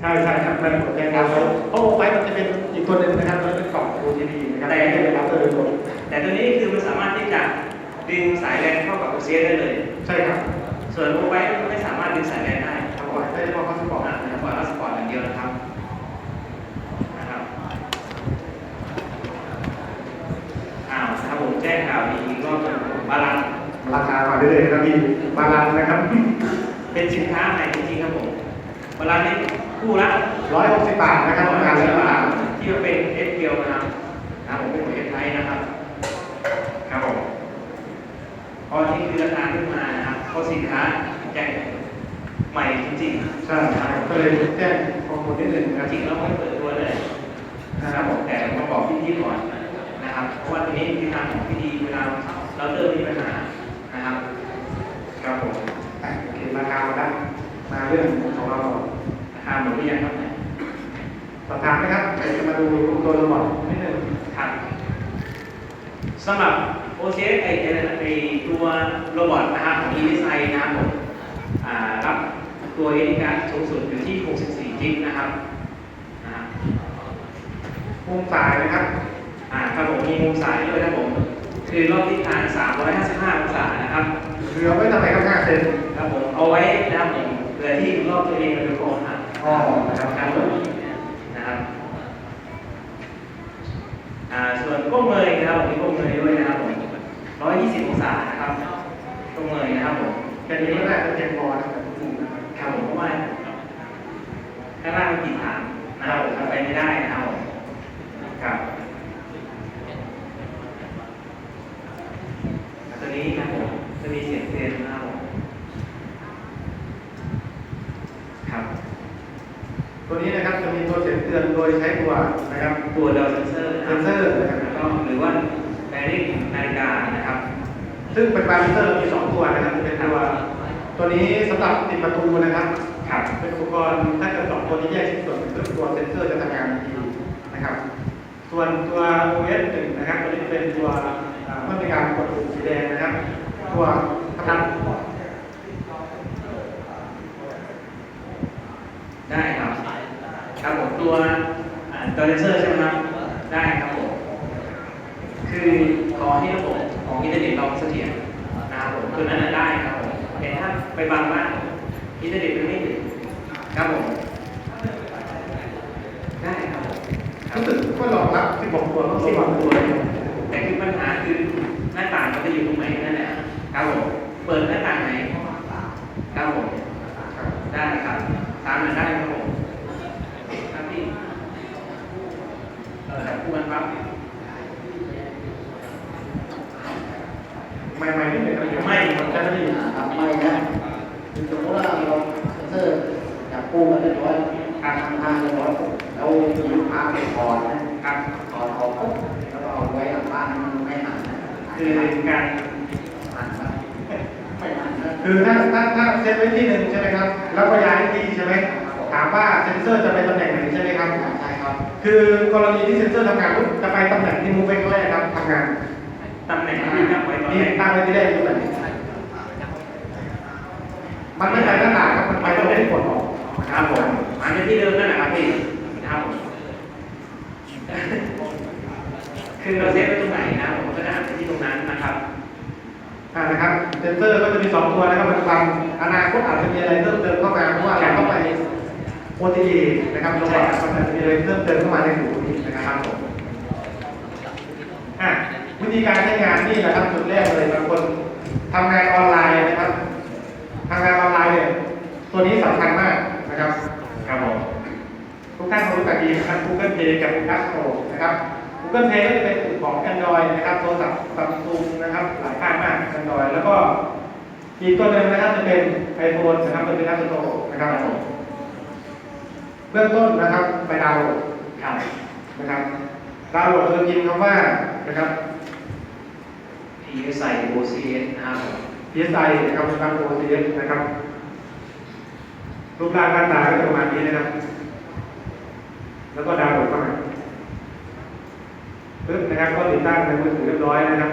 ใช่ใช่ครับมันหัวใจดาวเขาเพราะโอไฟมันจะเป็นอีกตัวหนึ่งนะครับมันเป็นกล่อง OTP นะครับแต่ไม่เป็นรับโดยตรงแต่ตัวนี้คือมันสามารถที่จะดึงสายแลนเข้ากับ OCS ได้เลย ใช่ครับ ส่วนโอไว้มันไม่สามารถดึงสายแลนได้ทำก่อนได้พอเขาสปอร์ตอ่าแต่ปล่อยว่าสปอร์ตอย่างเดียวนะครับนะครับอ้าวถ้าผมแจ้งข่าวดีอีกรอบหนึงบาลานซ์ราคามาเรื่อยๆนะครับพี่บาลานซ์นะครับ เป็นสินค้าใหม่จริงๆครับผมบาลานซ์นี่ คู่ละ160บาทนะครับราคาสิสิบบาบาททที่ว่าเป็นเอสเกียวนะครับนะผมเป็นของเอสไทยนะครับครับผมพอที่คือราคาขึ้นมานะครับเพราะสินค้าแจ้งใหม่จริงๆใช่ครับก็เลยแจ้งข้อมูลนิดหนึ่งนะครับจริงๆเราไม่เปิดตัวเลยนะครับผมแต่มาบอกพี่ๆก่อนนะครับเพราะว่าตัวนี้คือทางของพี่ดีเวลาเราเริ่มมีปัญหานะครับครับผมอะโอเคราคามาได้มาเรื่องของเรา ก่อนราคาหมดหรือยังครับเนี่ยสอบถามนะครับใครจะมาดูตัวโรบอทนิดหนึ่งครับสำหรับ OCS ไอไอ้ไอตัวโรบอทนะครับของ e d s i นะครับผมอ่ารับตัวเอทิการสูงสุดอยู่ที่ 64 กิกนะครับนะครับมุมสายนะครับอ่าครับผมมีมุมสายด้วยนะครับผมคือรอบทิศทาง 355 องศานะครับเหลือไว้ทำไมครับ5เซนครับผมเอาไว้นะครับผมเพื่อที่รอบตัวเองมันเป็นโครงหัก ข้อนะครับครับผมนะครับส่วนก้มเงยนะครับผมมีก้มเงยด้วยนะครับผม120องศานะครับก้มเงยนะครับผมเป็นี้ก็น่าจะเพียงพอนะครับมุมนะครับครับผมเพราะว่าข้างล่างมันติดฐานนะครับผมไปไม่ได้นะครับผมครับตัวนี้นะครับผมจะมีเสียงเตือนนะครับผมครับ ตัวนี้นะครับจะมีตัวเสียงเตือนโดยใช้ตัวนะครับตัวดาวเซนเซอร์เซนเซอร์นะครับแล้วก็หรือว่าแบริ่งนาฬิกานะครับ ซึ่งเป็นบาร์เซนเซอร์มีสองตัวนะครับเป็นตัวตัวนี้สำหรับติดประตูนะครับครับเป็นอุปกรณ์ถ้าเกิดสองตัวนี้แยกชิ้นส่วนคือตัวเซนเซอร์จะทำงานดีนะครับ ส่วนตัว OS หนึ่งนะครับตัวนี้เป็นตัวอ่าเมื่อมีการกดปุ่มสีแดงนะครับ ตัวกำลัง ได้ครับครับผมตัวดาว เซอร์ใช่ไหมครับ ได้ครับผม คือขอให้ระบบของอินเทอร์เน็ตเราเสถียรนะครับผมตัวนั้นน่ะได้ครับผมแต่ถ้าไปบางมากอินเทอร์เน็ตมันไม่ถึงครับผม ได้ครับผมรู้สึกว่ารองรับ16ตัวต้องสิสิบบกกว่าว่าตัตัววแต่คือปัญหาคือหน้าต่างมันจะอยู่ตรงไหนนั่นแหละครับผม เปิดหน้าต่างไหนครับผม ได้ครับ ตามนั้นได้ครับผมครับพี่ เออครับผู้บังคับใหม่ๆนี่เป็นอะไรไม่เจ้าหน้าที่ทำไม่นะคือสมมติว่าเราเซอร์จับปูกันเรียบร้อยการทำทางเรียบร้อยปุ๊บเรามีลูกค้าไปถอนนะครับถอนออกปุ๊บแล้วก็เอาไว้หลังบ้านไม่หันนะคือการหันไม่หันนะคือถ้าถ้าถ้าเซตไว้ที่หนึ่งใช่ไหมครับ แล้วก็ย้ายที่ใช่ไหมถามว่าเซนเซอร์จะไปตำแหน่งไหนใช่ไหมครับใช่ ครับคือกรณีที่เซนเซอร์ทำงานปุ๊บจะไปตำแหน่งที่มูฟไปครั้งแรกครับทำงานตำแหน่งที่ตั้งไว้ตอนนี่แรกตั้งไว้ที่แรกอยู่ไหนมันไม่ไปหน้าต่างครับมันไปตรงที่กดออกครับผมอันนี้ที่เดิมนั่นแหละครับพี่ครับผมคือเราเซฟไว้ตรงไหนนะผมก็จะหันไปที่ตรงนั้นนะครับอ่านะครับเซนเซอร์ก็จะมีสองตัวนะครับปัจจุบันอนาคตอาจจะมีอะไรเพิ่มเติมเข้ามาเพราะว่าเราต้องไป OTA นะครับโรงพยาบาลมันจะมีอะไรเพิ่มเติมเข้ามาในหูนี้นะครับผมวิธีการใช้งานนี่แหละครับจุดแรกเลยบางคนทำงานออนไลน์นะครับทำงานออนไลน์เนี่ยตัวนี้สำคัญมากนะครับครับผมทุกท่านคงรู้จักดีนะครับ Google Pay กับ App Store นะครับ Google Pay ก็จะเป็นกลุ่มของ Android นะครับโทรศัพท์ซัมซุงนะครับหลายค่ายมาก Android แล้วก็อีกตัวหนึ่งนะครับจะเป็น iPhone นะครับเป็น App Store นะครับผม เบื้องต้นนะครับไปดาวน์โหลดครับนะครับดาวน์โหลดคือพิมพ์คำว่านะครับพีใส่ OCS นะครับผม PSI นะครับเป็นการ OCS นะครับรูปร่างหน้าตาก็จะประมาณนี้นะครับ แล้วก็ดาวน์โหลดเข้ามาปึ๊บนะครับก็ติดตั้งในมือถือเรียบร้อยนะครับ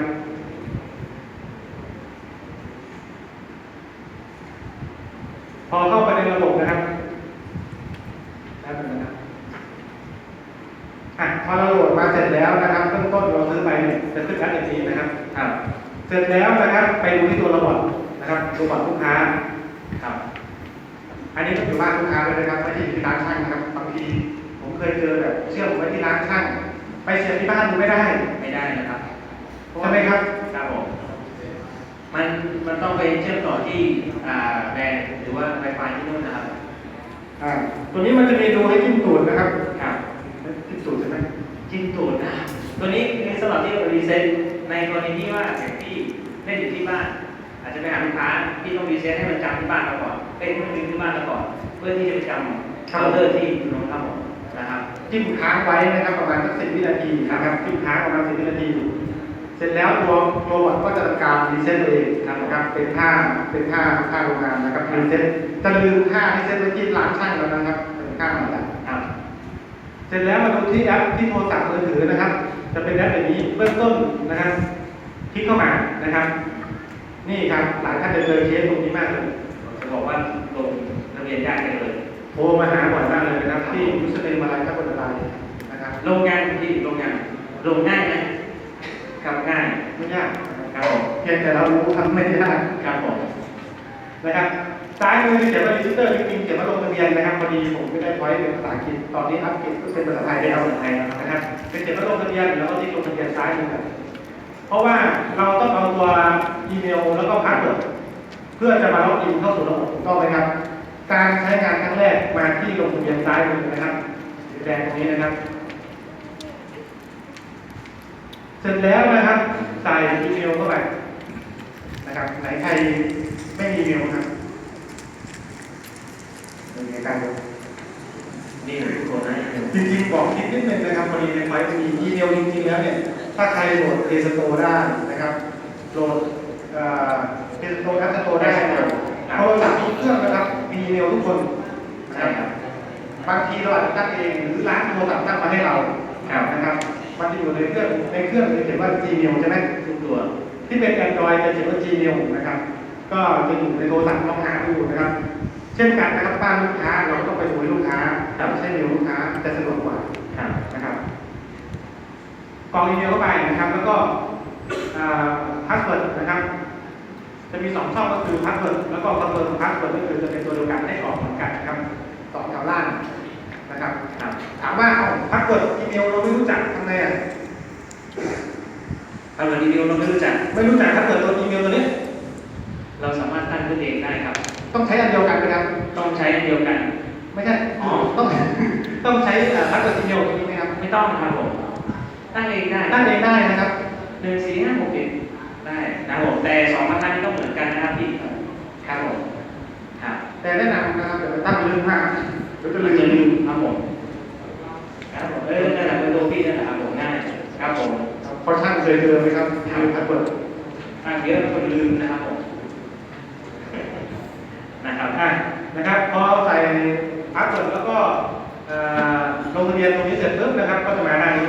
พอเข้าไปในระบบนะครับ จ โหลดมาเสร็จ แล้วนะครับเบื้องต้นเราซื้อไปเนี่ยจะขึ้นแอปอย่างนี้นะครับครับ เสร็จแล้วนะครับไปดูที่ตัวระบบนะครับระบบลูกค้าครับ อันนี้ก็อยู่บ้านลูกค้าเลยนะครับไม่ใช่อยู่ที่ร้านช่างนะครับบางทีผมเคยเจอแบบเชื่อผมไว้ที่ร้านช่างไปเสียบที่บ้านดูไม่ได้ไม่ได้นะครับใช่ไหมครับครับผมมันมันต้องไปเชื่อมต่อที่อ่าแบรนด์หรือว่า Wi-Fi ที่นู่นนะครับอ่าตัวนี้มันจะมีดูให้จิ้มตูดนะครับครับจิ้มตูดใช่ไหม จิ้มตูดนะ ตัวนี้คือสำหรับที่เรารีเซ็ตในกรณีที่ว่าอย่างที่เล่นอยู่ที่บ้าน อาจจะไปหาลูกค้าที่ต้องรีเซ็ตให้มันจำที่บ้านเราก่อนเป็นต้องที่บ้านเราก่อน เพื่อที่จะไปจำเคาน์เตอร์ที่นู้นครับผมนะครับจิ้มค้างไว้นะครับประมาณสักสิบวินาทีนะครับจิ้มค้างประมาณสิบวินาที เสร็จแล้วตัวโรบอทก็จะทำการรีเซ็ตตัวเองนะครับเป็นท่าเป็นท่าท่าโรงงานนะครับรีเซ็ตจะลืมท่าที่เซ็ตไว้ที่ร้านช่างแล้วนะครับเป็นท่าหละค รับเสร็จแล้วมาดูที่แอปที่โทรศัพท์มือถือนะครับ จะเป็นแอปแบบนี้เบื้องต้นนะครับคลิกเข้ามานะครับ นี่ครับหลายท่านจะเจอเคสตรงนี้มากเลยจะบอกว่าลงทะเบียนยากกันเลยโทรมาหาบ่อยมากเลยนะครับ ที่มุสลิมอะไรถ้าคนอะไรนะครับลงงานที่ลงงานลงง่ายไหมครับง่ายไม่ยากครับผมเพียงแต่เรารู้ทำไม่ยากครับผมนะครับ ซ้ายมือเขียนว่ารีจิสเตอร์จริงๆเขียนว่าลงทะเบียนนะครับพอดีผมไม่ได้ไว้เป็นภาษาอังกฤษตอนนี้อัปเกรดก็เป็นภาษาไทยแล้วนะครับเป็นเขียนว่าลงทะเบียนแล้วก็ที่ลงทะเบียนซ้ายมือเพราะว่าเราต้องเอาตัวอีเมลแล้วก็พาสเวิร์ดเพื่อจะมาล็อกอินเข้าสู่ระบบถูกต้องไหมครับ การใช้งานครั้งแรกมาที่ลงทะเบียนซ้ายมือนะครับสีแดงตรงนี้นะครับ เสร็จแล้วนะครับใส่อีเมลเข้าไปนะครับไหนใครไม่มีอีเมลครับ เป็นไงการดูนี่ทุกคนนะจริงๆบอกคิดนิดนึงนะครับพอดีในไฟล์มีอีเมลจริงๆแล้วเนี่ยถ้าใครโหลดเพสโตได้นะครับโหลดเพสโตแอปสโตได้นะครับโทรศัพท์ทุกเครื่องนะครับมีอีเมลทุกคนนะใช่คครัรับบางทีเราอาจจะตั้งเองหรือร้านโทรศัพท์ตั้งมาให้เราครับนะครับมันจะอยู่ในเครื่องในเครื่องจะเขียนว่า Gmail ใช่ไหมทุกตัวที่เป็น Android จะเขียนว่า Gmail นะครับ ก็จะอยู่ในโทรศัพท์ลองหาดูนะครับ เช่นกันนะครับบ้านลูกค้า เราก็ต้องไปดูให้ลูกค้าไม่ใช่เมลลูกค้าจะสะดวกกว่าครับนะครับกรอกอีเมลเข้าไปนะครับ แล้วก็พาสเวิร์ดนะครับ จะมีสองช่องก็คือพาสเวิร์ดแล้วก็คอนเฟิร์มพาสเวิร์ดก็คือจะเป็นตัวเดียวกันให้ออกเหมือนกันนะครับสองแถวล่างนะครับครับ ถามว่าเอาพาสเวิร์ดอีเมลเราไม่รู้จักทำไงอะถ้าวันนี้เราไม่รู้จัก ไม่รู้จักพาสเวิร์ดตัวอีเมลตัวนี้ เราสามารถตั้งขึ้นเองได้ครับ ต้องใช้อันเดียวกันนะครับ ต้องใช้อันเดียวกัน ไม่ใช่อ๋อต้องต้องใช้พาสเวิร์ดอีเมลตัวนี้ไหมครับ ไม่ต้องครับผมตั้งเองได้ตั้งเองได้นะครับหนึ่งสี่ห้าหกเจ็ดได้นะครับผมแต่สองบรรทัดนี่ต้องเหมือนกันนะครับพี่ครับผมครับแต่แนะนำนะครับเดี๋ยวไปตั้งลืมมากเดี๋ยวจะจะลืลืมมครับผมครับผมเออนั่นแหละเป็นตัวพี่นั่นแหละครับผมง่ายครับผมเพราะช่างเคยเจอไหมครับลืมพาสเวิร์ดอ่าเดี๋ยวคนลืมนะครับผมนะครับ อะนะครับพอใส่พาสเวิร์ดแล้วก็เอ่อลงทะเบียนตรงนี้เสร็จปุ๊บนะครับ ก็จะมาหน้านี้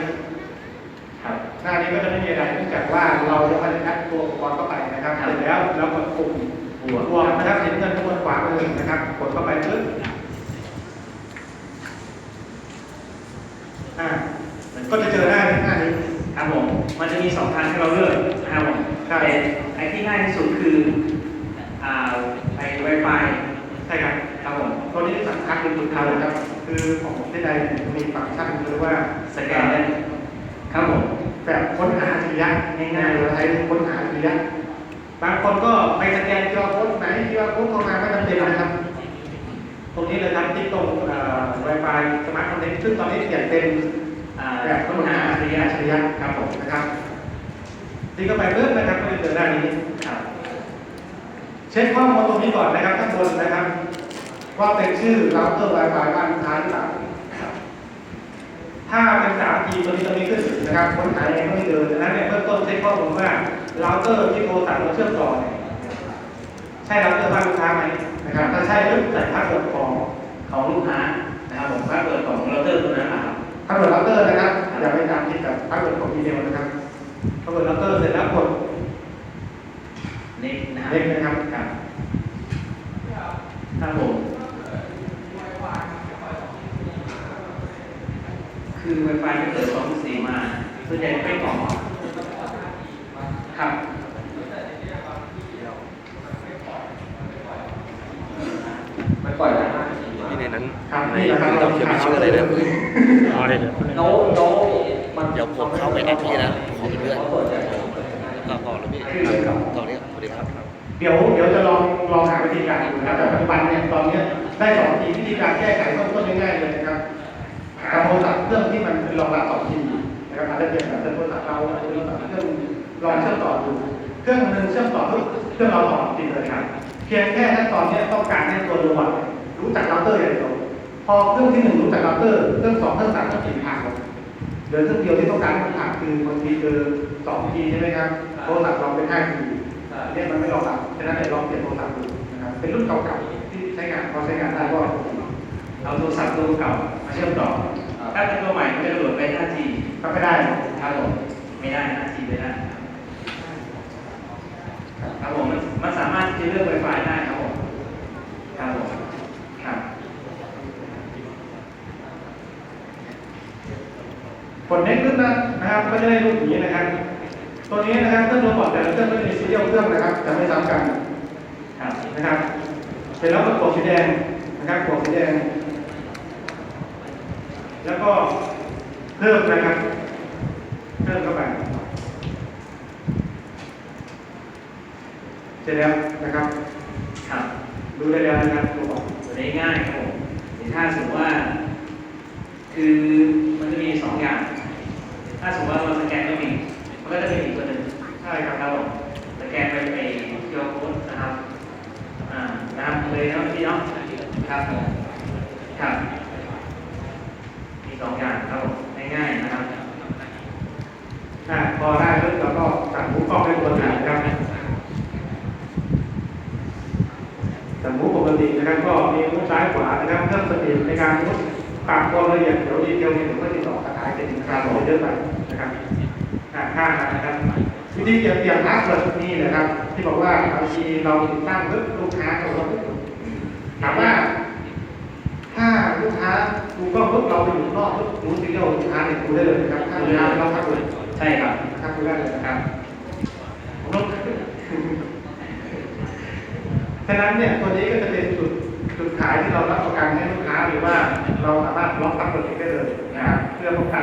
ครับหน้านี้ก็จะไม่มีอะไรเนื่องจากว่าเราจะไม่ได้แอดตัวอุปกรณ์เข้าไปนะครับเสร็จแล้วเรากดปุ่มบวกรวมนะครับเห็นเงินทั้งหมดขวามือนะครับกดเข้าไปปุ๊บอ่าก็จะเจอหน้านี้หน้านี้ครับผมมันจะมีสองทางให้เราเลือกนะครับผมครับแต่ไอ้ที่ง่ายที่สุดคืออ่าไอ้ Wi-Fi ใช่ครับครับผมตัวนี้สำคัญที่สุดเลยครับ คือของที่ใดมีฟังก์ชันคือว่าสแกนได้ครับผมแบบค้นหาอัจฉริยะง่ายๆเราใช้ค้นหาอัจฉริยะบางคนก็ไปสแกนคิวอาร์โค้ดไหนคิวอาร์โค้ดเข้ามาไม่จำเป็นนะครับ ตรงนี้เลยครับที่ตรงเอ่อ Wi-Fi สมาร์ทคอนเนคซึ่งตอนนี้เปลี่ยนเป็นแบบค้นหาอัจฉริยะอัจฉริยะครับผมนะครับที่เข้าไปเริ่มนะครับก็จะเจอหน้านี้ครับ ช็คข้อมูลตรงนี้ก่อนนะครับข้างบนนะครับ ว่าเป็นชื่อเราเตอร์ Wi-Fi บ้านลูกค้าหรือเปล่าถ้าเป็นสามทีตัวนี้ตัวนี้ขึ้นนะครับค้นหาเองไม่เจอดังนั้นเนี่ยเบื้องต้นเช็คข้อมูลว่าเราเตอร์ที่โทรศัพท์เราเชื่อมต่อเนี่ยใช่เราเตอร์บ้านลูกค้าไหมนะครับถ้าใช่ปุ๊บใส่พาสเวิร์ดของของลูกค้านะครับผมพาสเวิร์ดของเราเตอร์ตัวนั้นนะครับพาสเวิร์ดเราเตอร์นะครับอย่าไปตามคิดกับพาสเวิร์ดของอีเมลนะครับพาสเวิร์ดเราเตอร์เสร็จแล้วกด นี่นะครับเล็กนะครับครับครับผมคคือ Wi-Fi ถ้าเกิด2.4มาส่วนใหญ่ไม่ต่อครับมันปล่อยได้มากที่ในนั้นครับในนี่แหละครับเราเขียนชื่ออะไรนะมืออ๋อเดี๋ยวโน้ตโน้ตมันเดี๋ยวผมเข้าไปแอดพี่นะขอเป็นเพื่อนต่อต่อแล้วพี่ต่อเนี้ยสวัส ดีครับ เดี๋ยวเดี๋ยวจะลองลองหาวิธีการดูนะครับแต่ปัจจุบันเนี่ยตอนเนี้ยได้สองวิธีวิธีการแก้ไขเบื้องต้นง่ายๆเลยนะครับหาโทรศัพท์เครื่องที่มันรองรับต่อทีนะครับอาจจะเป็นแบบเป็นโทรศัพท์เราอาจจะมีแบบเครื่องลองเชื่อมต่อดูเครื่องนึงเชื่อมต่อปุ๊บเครื่องเราต่อติดเลยครับเพียงแค่ขั้นตอนนี้ต้องการให้ตัวรบอทรู้จักเราเตอร์อย่างเดียวพอเครื่องที่หนึ่งรู้จักเราเตอร์เครื่องสองเครื่องสามก็ติดผ่านหมดเหลือเครื่องเดียวที่ต้องการผ่านคือบางทีเจอสองทีใช่ไหมครับโทรศัพท์เราเป็นห้าที นี่ยมันไม่รองรับฉะนั้นเดี๋ยวลองเปลี่ยนโทรศัพท์ดูนะครับเป็นรุ่นเก่าๆที่ใช้งานพอใช้งานได้ก็เอาโทรศัพท์ตัวเก่ามาเชื่อมต่อ ถ้าเป็นตัวใหม่ก็จะโหลดไป 5G ทำไม่ได้ครับผมไม่ได้ 5G ไม่ได้ครับผมมันมันสามารถที่จะเลือก Wi-Fi ได้ครับผมครับผมครับผลเน็ตขึ้นนะนะครับก็จะได้รูปอย่างนี้นะครับ ตัวนี้นะครับเครื่องโรบอทแต่ละเครื่องก็จะมีสีเดียวเครื่องนะครับจะไม่ซ้ำกันครับนะครับเสร็จแล้วก็กดสีแดงนะครับกดสีแดง แล้วก็เพิ่มนะครับเพิ่มเข้าไปเสร็จแล้วนะครับครับดูได้แล้วนะครับตัวบอกตัวนี้ง่ายครับผมถ้าสมมติว่า คือมันจะมีสองอย่าง ถ้าสมมติว่าเราสแกนไม่มีมันก็จะเป็นอีกตัวหนึ่ง ใช่ครับครับผมสแกนไปไปเคียวโค้ดนะครับ อ่านะครับเลยนะพี่เนาะครับผมครับ มีสองอย่างครับผมง่ายๆนะครับอ่าพอได้ปุ๊บเราก็สั่งหมูกรอบให้ตัวหนึ่งนะครับสั่งหมูปกตินะครับก็มีมุ้ซ้ายขวานะครับเพิ่มสปีดในการมุดปรับความละเอียดเดี๋ยวดีเที่ยเดี๋ยวก็ติดต่อกระจายเป็นนะครับเราเยอะไปนะครับอ่าข้างนะครับ วิธีเก็บเกี่ยวพาสเวิร์ดนี่นะครับ ที่บอกว่าบางทีเราติดตั้งปุ๊บลูกค้าเขาก็ถามว่า ถ้าลูกค้าดูกล้องปุ๊บเราไปอยู่นอกปุ๊บรู้สิเดียวลูกค้าเนี่ยดูได้เลยนะครับถ้าลูกค้าเราทักเลยใช่ครับทักดูได้เลยนะครับผมต้องฉะนั้นเนี่ยตัวนี้ก็จะเป็นจุดจุดขายที่เรารับประกันให้ลูกค้าหรือว่าเราสามารถล็อกตับตัวเองได้เลยนะครับเพื่อป้องกัน